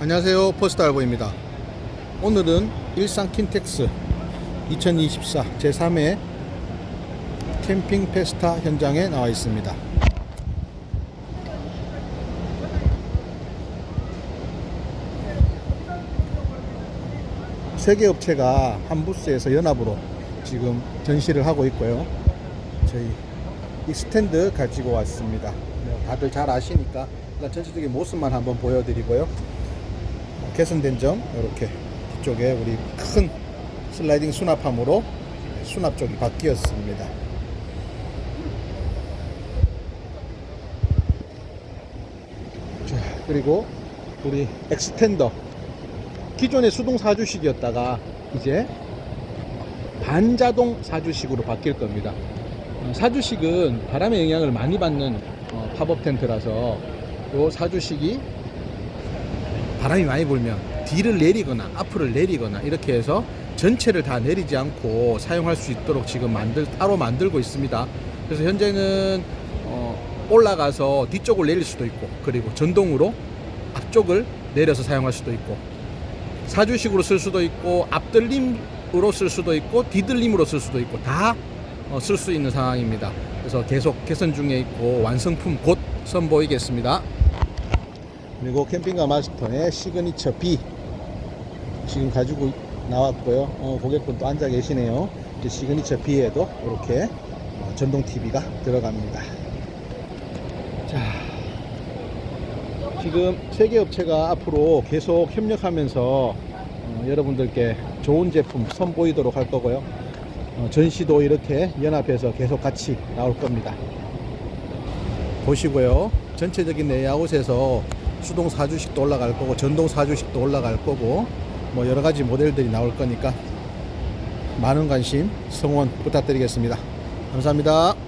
안녕하세요. 포스트 알보입니다. 오늘은 일산 킨텍스 2024 제3회 캠핑 페스타 현장에 나와 있습니다. 세개 업체가 한 부스에서 연합으로 지금 전시를 하고 있고요. 저희 이 스탠드 가지고 왔습니다. 뭐 다들 잘 아시니까 일단 전체적인 모습만 한번 보여드리고요 개선된 점 이렇게 뒤쪽에 우리 큰 슬라이딩 수납함으로 수납 쪽이 바뀌었습니다. 자 그리고 우리 엑스텐더 기존의 수동 사주식이었다가 이제 반자동 사주식으로 바뀔 겁니다. 어, 사주식은 바람의 영향을 많이 받는 어, 팝업 텐트라서 이 사주식이 바람이 많이 불면 뒤를 내리거나 앞을 내리거나 이렇게 해서 전체를 다 내리지 않고 사용할 수 있도록 지금 만들 따로 만들고 있습니다. 그래서 현재는 어, 올라가서 뒤쪽을 내릴 수도 있고 그리고 전동으로 앞쪽을 내려서 사용할 수도 있고 사주식으로 쓸 수도 있고 앞들림으로 쓸 수도 있고 뒤들림으로 쓸 수도 있고 다 쓸수 있는 상황입니다. 그래서 계속 개선 중에 있고 완성품 곧 선보이겠습니다. 그리고 캠핑카 마스터의 시그니처 B 지금 가지고 나왔고요. 어, 고객분도 앉아 계시네요. 이제 시그니처 B에도 이렇게 어, 전동 TV가 들어갑니다. 자, 지금 세계 업체가 앞으로 계속 협력하면서 어, 여러분들께 좋은 제품 선보이도록 할 거고요. 어, 전시도 이렇게 연합해서 계속 같이 나올 겁니다. 보시고요. 전체적인 레이아웃에서 수동 사주식도 올라갈 거고 전동 사주식도 올라갈 거고 뭐 여러 가지 모델들이 나올 거니까 많은 관심 성원 부탁드리겠습니다. 감사합니다.